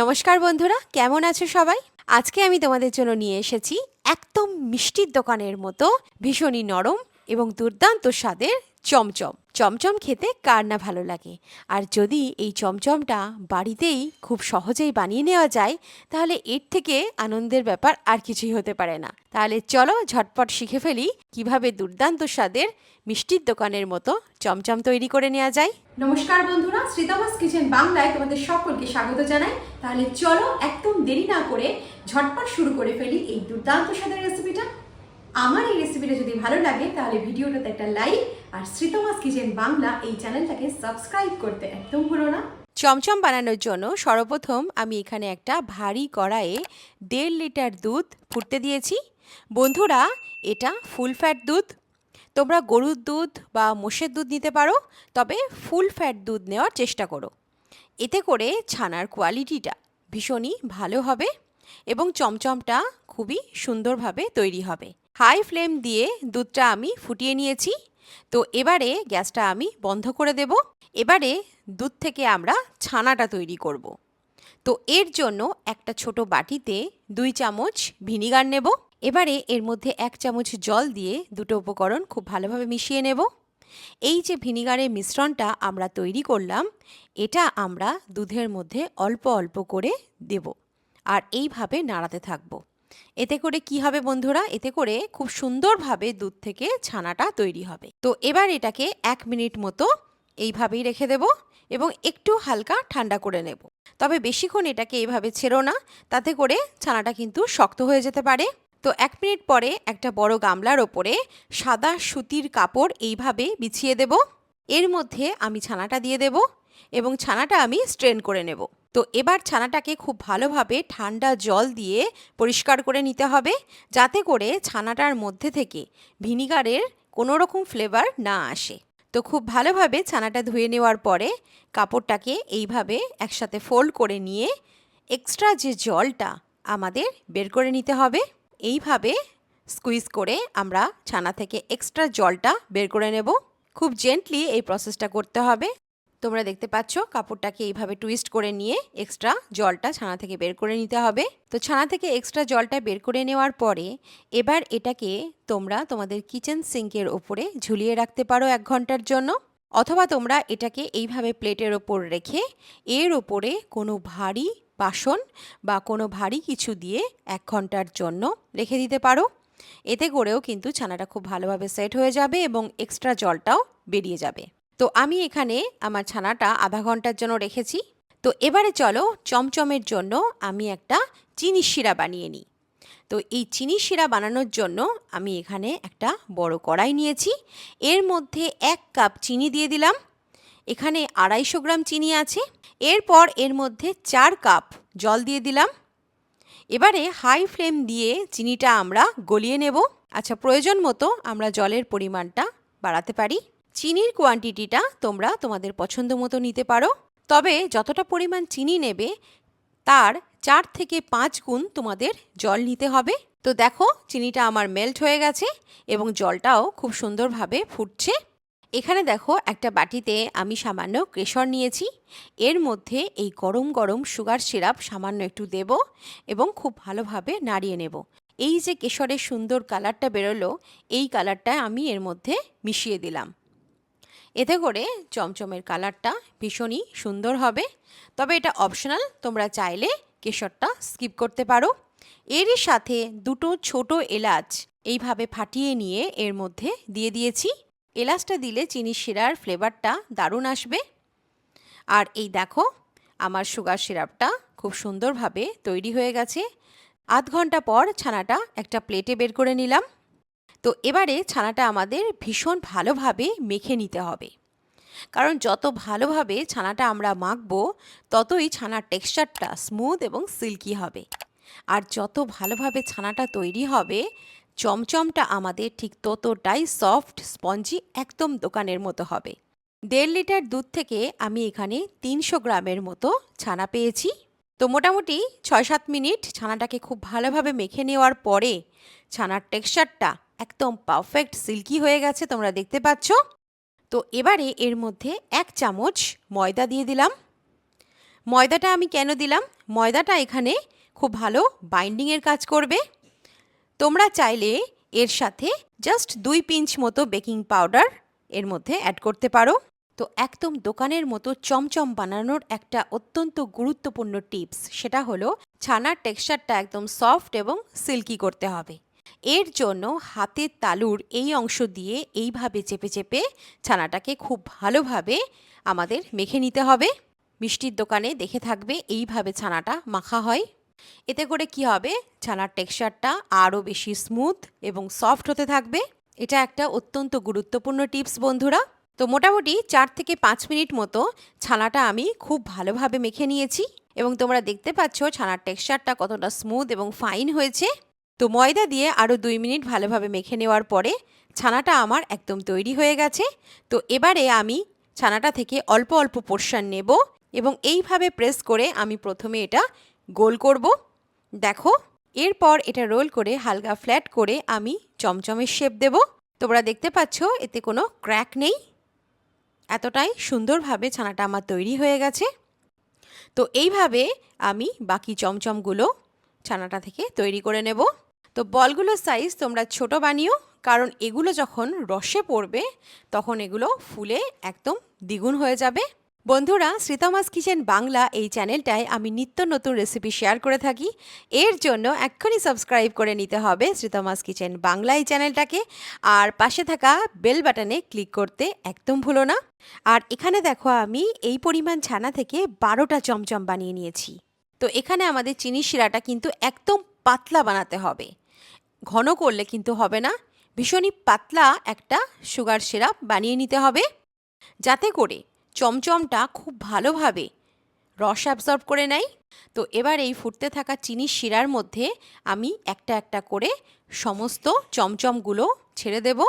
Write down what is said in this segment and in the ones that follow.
নমস্কার বন্ধুরা, কেমন আছো সবাই? আজকে আমি তোমাদের জন্য নিয়ে এসেছি একদম মিষ্টির দোকানের মতো ভীষণই নরম এবং দুর্দান্ত স্বাদের চমচম। চমচম খেতে কার না ভালো লাগে? আর যদি এই চমচমটা বাড়িতেই খুব সহজেই বানিয়ে নেওয়া যায়, তাহলে এর থেকে আনন্দের ব্যাপার আর কিছুই হতে পারে না। তাহলে চলো ঝটপট শিখে ফেলি কীভাবে দুর্দান্ত স্বাদের মিষ্টির দোকানের মতো চমচম তৈরি করে নেওয়া যায়। নমস্কার বন্ধুরা, শ্রীতমাস কিচেন বাংলায় তোমাদের সকলকে স্বাগত জানাই। তাহলে চলো একদম দেরি না করে ঝটপট শুরু করে ফেলি এই দুর্দান্ত স্বাদের রেসিপিটা আমার এই রেসিপিটা যদি ভালো লাগে, তাহলে ভিডিওটাতে একটা লাইক আর শ্রীতমাস কিচেন বাংলা এই চ্যানেলটাকে সাবস্ক্রাইব করতে একদম ভুলো না। চমচম বানানোর জন্য সর্বপ্রথম আমি এখানে একটা ভারী কড়াইয়ে দেড় লিটার দুধ ফুটতে দিয়েছি। বন্ধুরা, এটা ফুল ফ্যাট দুধ। তোমরা গরুর দুধ বা মোষের দুধ নিতে পারো, তবে ফুল ফ্যাট দুধ নেওয়ার চেষ্টা করো। এতে করে ছানার কোয়ালিটিটা ভীষণই ভালো হবে এবং চমচমটা খুবই সুন্দরভাবে তৈরি হবে। হাই ফ্লেম দিয়ে দুধটা আমি ফুটিয়ে নিয়েছি। তো এবারে গ্যাসটা আমি বন্ধ করে দেব। এবারে দুধ থেকে আমরা ছানাটা তৈরি করব। তো এর জন্য একটা ছোট বাটিতে দুই চামচ ভিনিগার নেব। এবারে এর মধ্যে এক চামচ জল দিয়ে দুটো উপকরণ খুব ভালোভাবে মিশিয়ে নেব। এই যে ভিনিগারের মিশ্রণটা আমরা তৈরি করলাম, এটা আমরা দুধের মধ্যে অল্প অল্প করে দেব। আর এইভাবে নাড়াতে থাকব। এতে করে কি হবে বন্ধুরা? এতে করে খুব সুন্দরভাবে দুধ থেকে ছানাটা তৈরি হবে। তো এবার এটাকে এক মিনিট মতো এইভাবেই রেখে দেব এবং একটু হালকা ঠান্ডা করে নেব। তবে বেশিক্ষণ এটাকে এইভাবে ছেড়ো না, তাতে করে ছানাটা কিন্তু শক্ত হয়ে যেতে পারে। তো এক মিনিট পরে একটা বড় গামলার ওপরে সাদা সুতির কাপড় এইভাবে বিছিয়ে দেব। এর মধ্যে আমি ছানাটা দিয়ে দেব এবং ছানাটা আমি স্ট্রেন করে নেব। তো এবার ছানাটাকে খুব ভালোভাবে ঠান্ডা জল দিয়ে পরিষ্কার করে নিতে হবে, যাতে করে ছানাটার মধ্যে থেকে ভিনিগারের কোনো রকম ফ্লেভার না আসে। তো খুব ভালোভাবে ছানাটা ধুয়ে নেওয়ার পরে কাপড়টাকে এইভাবে একসাথে ফোল্ড করে নিয়ে এক্সট্রা যে জলটা আমাদের বের করে নিতে হবে, এইভাবে স্কুইজ করে আমরা ছানা থেকে এক্সট্রা জলটা বের করে নেব। খুব জেন্টলি এই প্রসেসটা করতে হবে। তোমরা দেখতে পাচ্ছ, কাপড়টাকে এইভাবে টুইস্ট করে নিয়ে এক্সট্রা জলটা ছানা থেকে বের করে নিতে হবে। তো ছানা থেকে এক্সট্রা জলটা বের করে নেওয়ার পরে এবার এটাকে তোমরা তোমাদের কিচেন সিঙ্কের ওপরে ঝুলিয়ে রাখতে পারো এক ঘণ্টার জন্য। অথবা তোমরা এটাকে এইভাবে প্লেটের ওপর রেখে এর ওপরে কোনো ভারী বাসন বা কোনো ভারী কিছু দিয়ে এক ঘণ্টার জন্য রেখে দিতে পারো। এতে করেও কিন্তু ছানাটা খুব ভালোভাবে সেট হয়ে যাবে এবং এক্সট্রা জলটাও বেরিয়ে যাবে। তো আমি এখানে আমার ছানাটা আধা ঘণ্টার জন্য রেখেছি। তো এবারে চলো চমচমের জন্য আমি একটা চিনি শিরা বানিয়ে নিই। তো এই চিনি শিরা বানানোর জন্য আমি এখানে একটা বড় কড়াই নিয়েছি। এর মধ্যে এক কাপ চিনি দিয়ে দিলাম। এখানে আড়াইশো গ্রাম চিনি আছে। এরপর এর মধ্যে চার কাপ জল দিয়ে দিলাম। এবারে হাই ফ্লেম দিয়ে চিনিটা আমরা গলিয়ে নেব। আচ্ছা প্রয়োজন মতো আমরা জলের পরিমাণটা বাড়াতে পারি। চিনির কোয়ান্টিটিটা তোমরা তোমাদের পছন্দ মতো নিতে পারো। তবে যতটা পরিমাণ চিনি নেবে, তার চার থেকে পাঁচ গুণ তোমাদের জল নিতে হবে। তো দেখো, চিনিটা আমার মেল্ট হয়ে গেছে এবং জলটাও খুব সুন্দরভাবে ফুটছে। এখানে দেখো, একটা বাটিতে আমি সামান্য কেশর নিয়েছি। এর মধ্যে এই গরম গরম সুগার সিরাপ সামান্য একটু দেব এবং খুব ভালোভাবে নাড়িয়ে নেব। এই যে কেশরের সুন্দর কালারটা বেরোলো, এই কালারটা আমি এর মধ্যে মিশিয়ে দিলাম। এতে করে চমচমের কালারটা ভীষণই সুন্দর হবে। তবে এটা অপশনাল তোমরা চাইলে কেশরটা স্কিপ করতে পারো। এরই সাথে দুটো ছোট এলাচ এইভাবে ফাটিয়ে নিয়ে এর মধ্যে দিয়ে দিয়েছি। এলাচটা দিলে চিনি শিরার ফ্লেভারটা দারুণ আসবে। আর এই দেখো, আমার সুগার সিরাপটা খুব সুন্দরভাবে তৈরি হয়ে গেছে। আধ ঘণ্টা পর ছানাটা একটা প্লেটে বের করে নিলাম। এবারে ছানাটা আমাদের ভীষণ ভালোভাবে মেখে নিতে হবে। কারণ যত ভালোভাবে ছানাটা আমরা মাখবো, ততই ছানার টেক্সচারটা স্মুথ এবং সিল্কি হবে। আর যত ভালোভাবে ছানাটা তৈরি হবে, চমচমটা আমাদের ঠিক ততটাই সফট, স্পঞ্জি একদম দোকানের মতো হবে। দেড় লিটার দুধ থেকে আমি এখানে তিনশো গ্রামের মতো ছানা পেয়েছি। তো মোটামুটি ছয় সাত মিনিট ছানাটাকে খুব ভালোভাবে মেখে নেওয়ার পরে ছানার টেক্সচারটা একদম পারফেক্ট সিল্কি হয়ে গেছে, তোমরা দেখতে পাচ্ছ। তো এবারে এর মধ্যে এক চামচ ময়দা দিয়ে দিলাম। ময়দাটা আমি কেন দিলাম? ময়দাটা এখানে খুব ভালো বাইন্ডিংয়ের কাজ করবে। তোমরা চাইলে এর সাথে জাস্ট দুই পিঞ্চ মতো বেকিং পাউডার এর মধ্যে অ্যাড করতে পারো। তো একদম দোকানের মতো চমচম বানানোর একটা অত্যন্ত গুরুত্বপূর্ণ টিপস সেটা হলো ছানার টেক্সচারটা একদম সফট এবং সিল্কি করতে হবে। এর জন্য হাতের তালুর এই অংশ দিয়ে এইভাবে চেপে চেপে ছানাটাকে খুব ভালোভাবে আমাদের মেখে নিতে হবে। মিষ্টির দোকানে দেখে থাকবে এইভাবে ছানাটা মাখা হয়। এতে করে কি হবে? ছানার টেক্সচারটা আরও বেশি স্মুথ এবং সফট হতে থাকবে। এটা একটা অত্যন্ত গুরুত্বপূর্ণ টিপস বন্ধুরা। তো মোটামুটি চার থেকে পাঁচ মিনিট মতো ছানাটা আমি খুব ভালোভাবে মেখে নিয়েছি এবং তোমরা দেখতে পাচ্ছ ছানার টেক্সচারটা কতটা স্মুথ এবং ফাইন হয়েছে। তো ময়দা দিয়ে আরও দুই মিনিট ভালোভাবে মেখে নেওয়ার পরে ছানাটা আমার একদম তৈরি হয়ে গেছে। তো এবারে আমি ছানাটা থেকে অল্প অল্প পোর্শন নেব এবং এইভাবে প্রেস করে আমি প্রথমে এটা গোল করব। দেখো, এরপর এটা রোল করে হালকা ফ্ল্যাট করে আমি চমচমের শেপ দেব। তোমরা দেখতে পাচ্ছ, এতে কোনো ক্র্যাক নেই। এতটাই সুন্দরভাবে ছানাটা আমার তৈরি হয়ে গেছে। তো এইভাবে আমি বাকি চমচমগুলো ছানাটা থেকে তৈরি করে নেব। তো বলগুলোর সাইজ তোমরা ছোট বানিও, কারণ এগুলো যখন রসে পড়বে, তখন এগুলো ফুলে একদম দ্বিগুণ হয়ে যাবে। বন্ধুরা, শ্রীতমাস কিচেন বাংলা এই চ্যানেলটায় আমি নিত্য নতুন রেসিপি শেয়ার করে থাকি। এর জন্য এক্ষুনি সাবস্ক্রাইব করে নিতে হবে শ্রীতমাস কিচেন বাংলা এই চ্যানেলটাকে, আর পাশে থাকা বেল বাটনে ক্লিক করতে একদম ভুলো না। আর এখানে দেখো আমি এই পরিমাণ ছানা থেকে বারোটা চমচম বানিয়ে নিয়েছি। তো এখানে আমাদের চিনি শিরাটা কিন্তু একদম পাতলা বানাতে হবে। ঘন করলে কিন্তু হবে না। ভীষণই পাতলা একটা সুগার সিরাপ বানিয়ে নিতে হবে। যাতে করে চমচমটা খুব ভালোভাবে রস অ্যাবজর্ব করে নেয়। তো এবার এই ফুটতে থাকা চিনির শিরার মধ্যে আমি একটা একটা করে সমস্ত চমচমগুলো ছেড়ে দেব।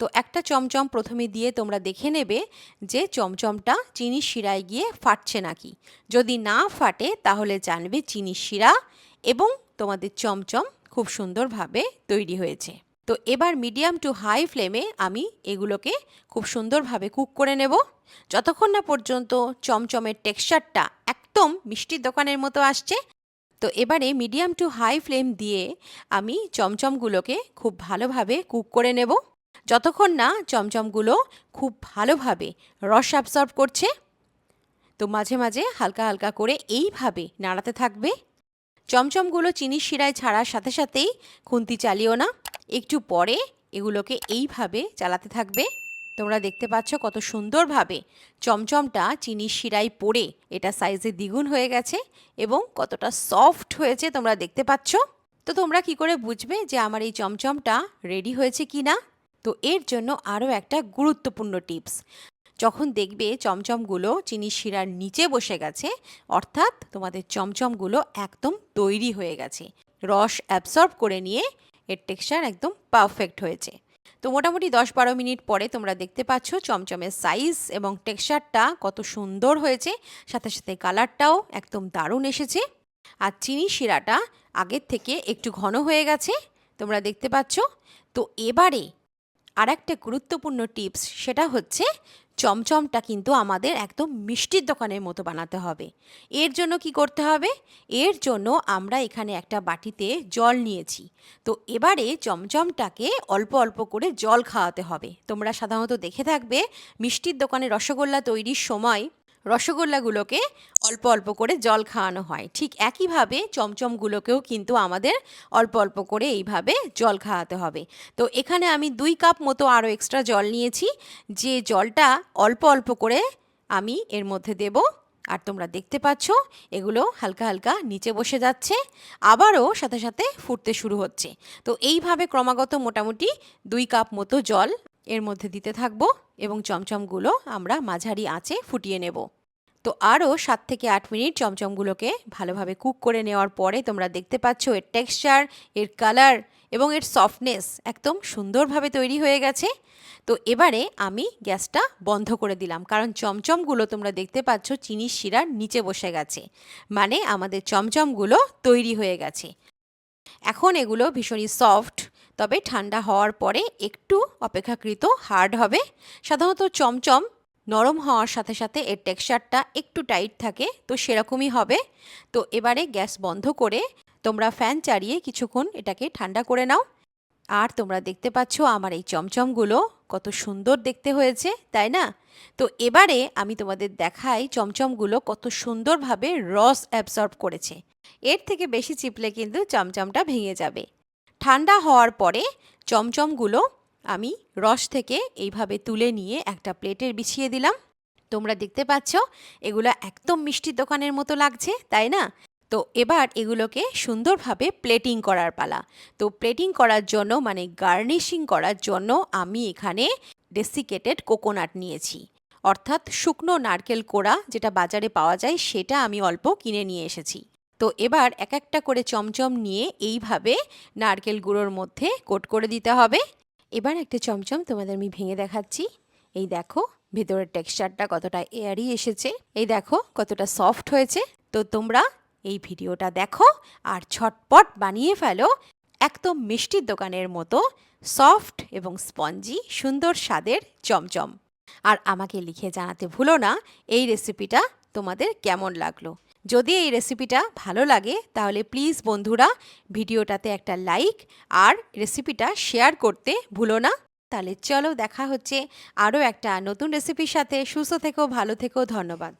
তো একটা চমচম প্রথমে দিয়ে তোমরা দেখে নেবে যে চমচমটা চিনির শিরায় গিয়ে ফাটছে নাকি। যদি না ফাটে তাহলে জানবে চিনির শিরা এবং তোমাদের চমচম খুব সুন্দরভাবে তৈরি হয়েছে। তো এবার মিডিয়াম টু হাই ফ্লেমে আমি এগুলোকে খুব সুন্দরভাবে কুক করে নেব। যতক্ষণ না পর্যন্ত চমচমের টেক্সচারটা একদম মিষ্টির দোকানের মতো আসছে, তো এবারে মিডিয়াম টু হাই ফ্লেম দিয়ে আমি চমচমগুলোকে খুব ভালোভাবে কুক করে নেব। যতক্ষণ না চমচমগুলো খুব ভালোভাবে রস অ্যাবসর্ব করছে, তো মাঝে মাঝে হালকা হালকা করে এইভাবে নাড়াতে থাকবে। চমচমগুলো চিনির শিরায় ছাড়ার সাথে সাথেই খুন্তি চালিও না। একটু পরে এগুলোকে এইভাবে চালাতে থাকবে। তোমরা দেখতে পাচ্ছ কত সুন্দরভাবে চমচমটা চিনির শিরায় পড়ে। এটা সাইজে দ্বিগুণ হয়ে গেছে এবং কতটা সফট হয়েছে তোমরা দেখতে পাচ্ছ। তো তোমরা কি করে বুঝবে যে আমার এই চমচমটা রেডি হয়েছে কি না তো এর জন্য আরও একটা গুরুত্বপূর্ণ টিপস যখন দেখবে চমচমগুলো চিনির শিরার নিচে বসে গেছে, অর্থাৎ তোমাদের চমচমগুলো একদম তৈরি হয়ে গেছে। রস অ্যাবসর্ব করে নিয়ে এর টেক্সচার একদম পারফেক্ট হয়েছে। তো মোটামুটি দশ বারো মিনিট পরে তোমরা দেখতে পাচ্ছ চমচমের সাইজ এবং টেক্সচারটা কত সুন্দর হয়েছে, সাথে সাথে কালারটাও একদম দারুণ এসেছে। আর চিনি শিরাটা আগের থেকে একটু ঘন হয়ে গেছে, তোমরা দেখতে পাচ্ছ। তো এবারে আর একটা গুরুত্বপূর্ণ টিপস সেটা হচ্ছে চমচমটা কিন্তু আমাদের একদম মিষ্টির দোকানের মতো বানাতে হবে। এর জন্য কি করতে হবে? এর জন্য আমরা এখানে একটা বাটিতে জল নিয়েছি। তো এবারে চমচমটাকে অল্প অল্প করে জল খাওয়াতে হবে। তোমরা সাধারণত দেখে থাকবে, মিষ্টির দোকানে রসগোল্লা তৈরির সময় রসগোল্লাগুলোকে অল্প অল্প করে জল খাওয়ানো হয়। ঠিক একইভাবে চমচমগুলোকেও কিন্তু আমাদের অল্প অল্প করে এইভাবে জল খাওয়াতে হবে। তো এখানে আমি দুই কাপ মতো আরও এক্সট্রা জল নিয়েছি। যে জলটা অল্প অল্প করে আমি এর মধ্যে দেব। আর তোমরা দেখতে পাচ্ছ, এগুলো হালকা হালকা নিচে বসে যাচ্ছে। আবারও সাথে সাথে ফুটতে শুরু হচ্ছে। তো এইভাবে ক্রমাগত মোটামুটি দুই কাপ মতো জল এর মধ্যে দিতে থাকব এবং চমচমগুলো আমরা মাঝারি আঁচে ফুটিয়ে নেব। তো আরও সাত থেকে আট মিনিট চমচমগুলোকে ভালোভাবে কুক করে নেওয়ার পরে তোমরা দেখতে পাচ্ছ এর টেক্সচার, এর কালার এবং এর সফটনেস একদম সুন্দরভাবে তৈরি হয়ে গেছে। তো এবারে আমি গ্যাসটা বন্ধ করে দিলাম, কারণ চমচমগুলো তোমরা দেখতে পাচ্ছ চিনির শিরার নিচে বসে গেছে মানে আমাদের চমচমগুলো তৈরি হয়ে গেছে। এখন এগুলো ভীষণই সফট তবে ঠান্ডা হওয়ার পরে একটু অপেক্ষাকৃত হার্ড হবে। সাধারণত চমচম, নরম হওয়ার সাথে সাথে এর টেক্সচারটা একটু টাইট থাকে, তো সেরকমই হবে। তো এবারে গ্যাস বন্ধ করে তোমরা ফ্যান চালিয়ে কিছুক্ষণ এটাকে ঠান্ডা করে নাও। আর তোমরা দেখতে পাচ্ছ আমার এই চমচমগুলো কত সুন্দর দেখতে হয়েছে, তাই না? তো এবারে আমি তোমাদের দেখাই চমচমগুলো কত সুন্দরভাবে রস অ্যাবসর্ব করেছে। এর থেকে বেশি চিপলে কিন্তু চমচমটা ভেঙে যাবে। ঠান্ডা হওয়ার পরে চমচমগুলো আমি রস থেকে এইভাবে তুলে নিয়ে একটা প্লেটের বিছিয়ে দিলাম। তোমরা দেখতে পাচ্ছ, এগুলো একদম মিষ্টি দোকানের মতো লাগছে, তাই না? তো এবার এগুলোকে সুন্দরভাবে প্লেটিং করার পালা। তো প্লেটিং করার জন্য মানে গার্নিশিং করার জন্য আমি এখানে ডেসিকেটেড কোকোনাট নিয়েছি। অর্থাৎ শুকনো নারকেল কোড়া যেটা বাজারে পাওয়া যায়, সেটা আমি অল্প কিনে নিয়ে এসেছি। তো এবার এক একটা করে চমচম নিয়ে এইভাবে নারকেল গুঁড়োর মধ্যে কোট করে দিতে হবে। এবার একটা চমচম তোমাদের আমি ভেঙে দেখাচ্ছি। এই দেখো, ভেতরের টেক্সচারটা কতটা এয়ারি এসেছে। এই দেখো, কতটা সফট হয়েছে। তো তোমরা এই ভিডিওটা দেখো আর ছটপট বানিয়ে ফেলো একদম মিষ্টির দোকানের মতো সফট এবং স্পঞ্জি, সুন্দর স্বাদের চমচম। আর আমাকে লিখে জানাতে ভুলো না, এই রেসিপিটা তোমাদের কেমন লাগল? যদি এই রেসিপিটা ভালো লাগে, তাহলে প্লিজ বন্ধুরা ভিডিওটাতে একটা লাইক আর রেসিপিটা শেয়ার করতে ভুলো না। তাহলে চলো দেখা হচ্ছে আরও একটা নতুন রেসিপির সাথে। সুস্থ থেকো, ভালো থেকো, ধন্যবাদ।